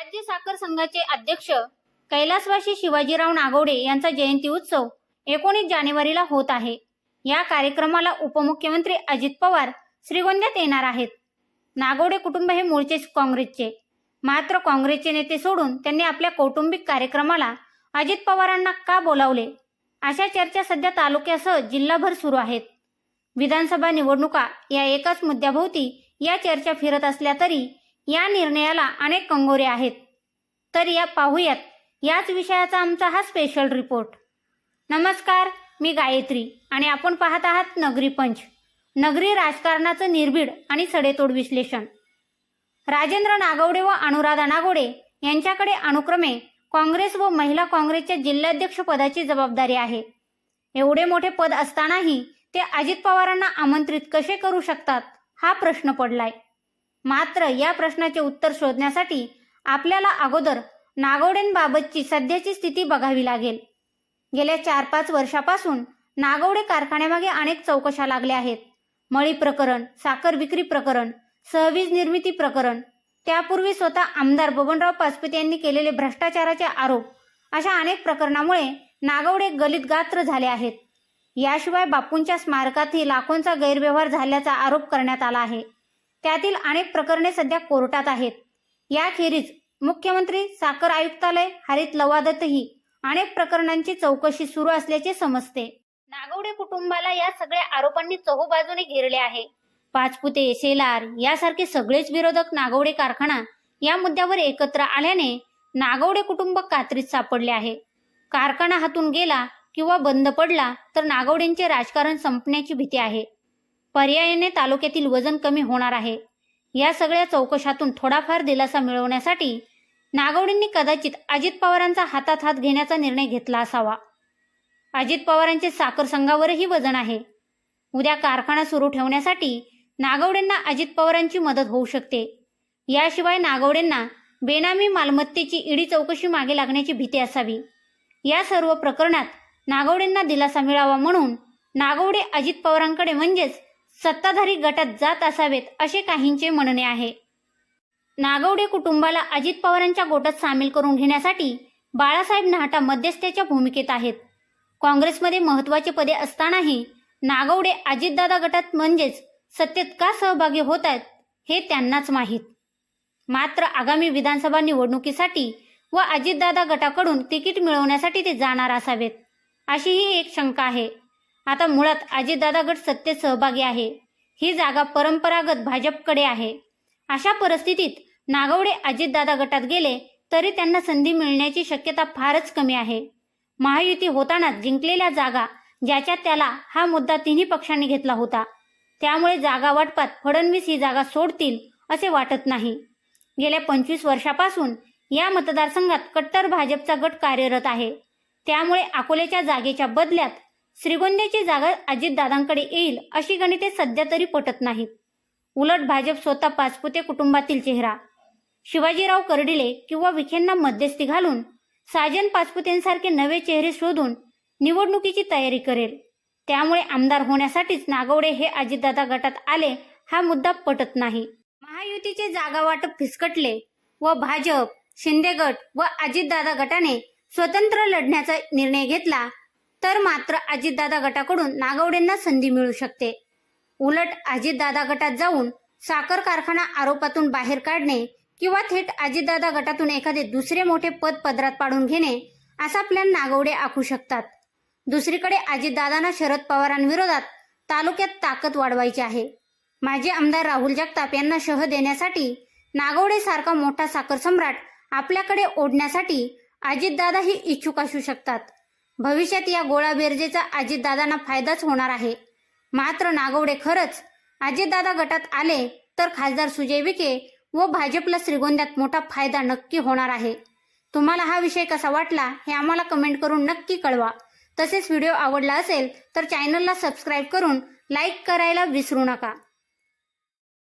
राज्य साखर संघाचे अध्यक्ष कैलासवासी शिवाजीराव नागवडे यांचा जयंती उत्सव एकोणीस जानेवारीला होत आहे. या कार्यक्रमाला उपमुख्यमंत्री अजित पवार श्रीगोंद्यात येणार आहेत. नागवडे कुटुंब हे मूळचे काँग्रेसचे. मात्र काँग्रेसचे नेते सोडून त्यांनी आपल्या कौटुंबिक कार्यक्रमाला अजित पवारांना का बोलावले? अशा चर्चा सध्या तालुक्यासह जिल्हाभर सुरू आहेत. विधानसभा निवडणुका या एकाच मुद्द्याभोवती या चर्चा फिरत असल्या तरी या निर्णयाला अनेक कंगोरे आहेत. तर या पाहूयात. याच विषयाचा आमचा हा स्पेशल रिपोर्ट नमस्कार मी गायत्री आणि आपण पाहत आहात नगरी पंच. नगरी राजकारणाचं निर्भीड आणि सडेतोड विश्लेषण. राजेंद्र नागवडे व अनुराधा नागवडे यांच्याकडे अनुक्रमे काँग्रेस व महिला काँग्रेसच्या जिल्हाध्यक्ष पदाची जबाबदारी आहे. एवढे मोठे पद असतानाही ते अजित पवारांना आमंत्रित कसे करू शकतात हा प्रश्न पडलाय. मात्र या प्रश्नाचे उत्तर शोधण्यासाठी आपल्याला अगोदर नागवडेंबाबतची सध्याची स्थिती बघावी लागेल. गेल्या चार पाच वर्षापासून नागवडे कारखान्यामागे अनेक चौकशा लागल्या आहेत. मळी प्रकरण साखर विक्री प्रकरण सहवीज निर्मिती प्रकरण त्यापूर्वी स्वतः आमदार बबनराव पाचपुते यांनी केलेले भ्रष्टाचाराचे आरोप अशा अनेक प्रकरणामुळे नागवडे गलित गात्र झाले आहेत. याशिवाय बापूंच्या स्मारकातही लाखोंचा गैरव्यवहार झाल्याचा आरोप करण्यात आला आहे. त्यातील अनेक प्रकरणे सध्या कोर्टात आहेत. याखेरीज मुख्यमंत्री साखर आयुक्तालय हरित लवादातही अनेक प्रकरणांची चौकशी सुरू असल्याचे समजते. नागवडे कुटुंबाला या सगळ्या आरोपांनी चहूबाजूने घेरले आहे. पाचपुते शेलार यासारखे सगळेच विरोधक नागवडे कारखाना या मुद्द्यावर एकत्र आल्याने नागवडे कुटुंब कात्रीत सापडले आहे. कारखाना हातून गेला किंवा बंद पडला तर नागवडेंचे राजकारण संपण्याची भीती आहे. पर्यायाने तालुक्यातील वजन कमी होणार आहे. या सगळ्या चौकशातून थोडाफार दिलासा मिळवण्यासाठी नागवडेंनी कदाचित अजित पवारांचा हातात हात घेण्याचा निर्णय घेतला असावा. अजित पवारांचे साखर संघावरही वजन आहे. उद्या कारखाना सुरू ठेवण्यासाठी नागवडेंना अजित पवारांची मदत होऊ शकते. याशिवाय नागवडेंना बेनामी मालमत्तेची ईडी चौकशी मागे लागण्याची भीती असावी. या सर्व प्रकरणात नागवडेंना दिलासा मिळावा म्हणून नागवडे अजित पवारांकडे म्हणजेच सत्ताधारी गटात जात असावेत असे काहींचे म्हणणे आहे. नागवडे कुटुंबाला अजित पवारांच्या गोटात सामील करून घेण्यासाठी बाळासाहेब नाहटा मध्यस्थ्याच्या भूमिकेत आहेत. काँग्रेसमध्ये महत्वाची पदे असतानाही नागवडे अजितदादा गटात म्हणजेच सत्तेत का सहभागी होत आहेत हे त्यांनाच माहीत. मात्र आगामी विधानसभा निवडणुकीसाठी व अजितदादा गटाकडून तिकीट मिळवण्यासाठी ते जाणार असावेत अशीही एक शंका आहे. आता मुळात अजितदादा गट सत्तेत सहभागी आहे. ही जागा परंपरागत भाजपकडे आहे. अशा परिस्थितीत नागवडे अजितदादा गटात गेले तरी त्यांना संधी मिळण्याची शक्यता फारच कमी आहे. महायुती होतानाच जिंकलेल्या जागा ज्याच्या त्याला हा मुद्दा तिन्ही पक्षांनी घेतला होता. त्यामुळे जागा वाटपात फडणवीस ही जागा सोडतील असे वाटत नाही. गेल्या पंचवीस वर्षापासून या मतदारसंघात कट्टर भाजपचा गट कार्यरत आहे. त्यामुळे अकोल्याच्या जागेच्या बदल्यात श्रीगोंद्याची जागा अजितदादांकडे येईल अशी गणिते सध्या तरी पटत नाहीत. उलट भाजप स्वतः पाचपुते कुटुंबातील चेहरा. शिवाजीराव कर्डिले किंवा विखेंना मध्यस्थी घालून साजन पाचपुतेंसारखे नवे चेहरे शोधून निवडणुकीची तयारी करेल. त्यामुळे आमदार होण्यासाठीच नागवडे हे अजितदादा गटात आले हा मुद्दा पटत नाही. महायुतीचे जागा वाटप फिसकटले व भाजप शिंदे गट व अजितदादा गटाने स्वतंत्र लढण्याचा निर्णय घेतला तर मात्र अजितदादा गटाकडून नागवडेंना संधी मिळू शकते. उलट अजितदादा गटात जाऊन साखर कारखाना आरोपातून बाहेर काढणे किंवा थेट अजितदादा गटातून एखादे दुसरे मोठे पद पदरात पाडून घेणे असा प्लॅन नागवडे आखू शकतात. दुसरीकडे अजितदादांना शरद पवारांविरोधात तालुक्यात ताकद वाढवायची आहे. माजी आमदार राहुल जगताप यांना शह देण्यासाठी नागवडे सारखा मोठा साखर सम्राट आपल्याकडे ओढण्यासाठी अजितदादाही इच्छुक असू शकतात. भविष्यात या गोळा बेरजेचा अजितदादांना फायदाच होणार आहे. मात्र नागवडे खरंच अजितदादा गटात आले तर खासदार सुजय विखे व भाजपला श्रीगोंद्यात मोठा फायदा नक्की होणार आहे. तुम्हाला हा विषय कसा वाटला हे आम्हाला कमेंट करून नक्की कळवा. तसेच व्हिडिओ आवडला असेल तर चॅनलला सबस्क्राईब करून लाईक करायला विसरू नका.